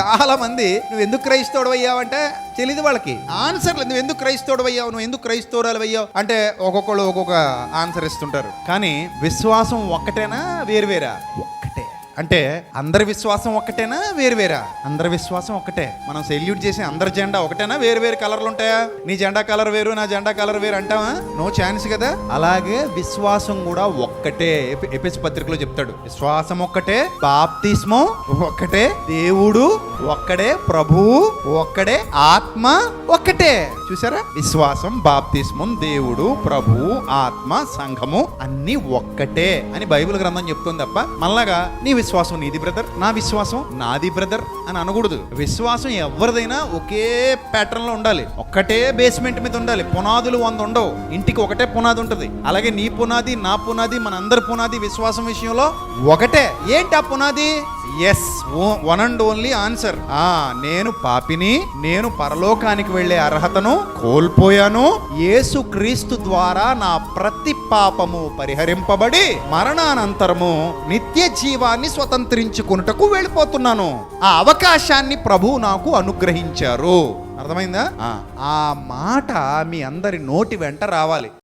చాలా మంది నువ్వు ఎందుకు క్రైస్తవుడు అయ్యావంటే తెలియదు వాళ్ళకి. ఆన్సర్లు నువ్వు ఎందుకు క్రైస్తవుడు అయ్యావు? నువ్వు ఎందుకు క్రైస్తవురాలు అయ్యావు? అంటే ఒక్కొక్కళ్ళు ఒక్కొక్క ఆన్సర్ ఇస్తుంటారు. కానీ విశ్వాసం ఒక్కటేనా? వేరువేరా వేరా? అంటే అందరి విశ్వాసం ఒక్కటేనా? వేరువేరా అందరి విశ్వాసం ఒక్కటే. మనం సెల్యూట్ చేసే అందరి జెండా ఒకటేనా? వేరు వేరు కలర్లు ఉంటాయా? నీ జెండా కలర్ వేరు నా జెండా కలర్ వేరు అంటావా? నో ఛాన్స్ కదా? అలాగే విశ్వాసం కూడా ఒక్కటే ఎపిస్ పత్రికలో చెప్తాడు. విశ్వాసం ఒక్కటే బాప్తిస్మం ఒక్కటే దేవుడు ఒక్కడే ప్రభువు ఒక్కడే ఆత్మ ఒక్కటే. చూసారా? విశ్వాసం బాప్తిస్మం దేవుడు ప్రభువు ఆత్మ సంఘము అన్ని ఒక్కటే అని బైబిల్ గ్రంథం చెప్తుంది తప్ప మళ్ళాగా నీ విశ్వాసం విశ్వాసం నీది బ్రదర్ నా విశ్వాసం నాది బ్రదర్ అని అనకూడదు. విశ్వాసం ఎవరిదైనా ఒకే ప్యాటర్న్లో ఉండాలి. ఒక్కటే బేస్మెంట్ మీద ఉండాలి. పునాదులు వంద ఉండవు. ఇంటికి ఒకటే పునాది ఉంటుంది. అలాగే నీ పునాది నా పునాది మన అందరి పునాది విశ్వాసం విషయంలో ఒకటే. ఏంటి ఆ పునాది? Yes one and only answer ఆ నేను పాపిని నేను పరలోకానికి వెళ్ళే అర్హతను కోల్పోయాను. యేసు క్రీస్తు ద్వారా నా ప్రతి పాపము పరిహరింపబడి మరణానంతరము నిత్య జీవాన్ని స్వతంత్రించుకున్నటకు వెళ్ళిపోతున్నాను. ఆ అవకాశాన్ని ప్రభు నాకు అనుగ్రహించారు. అర్థమైందా? ఆ మాట మీ అందరి నోటి వెంట రావాలి.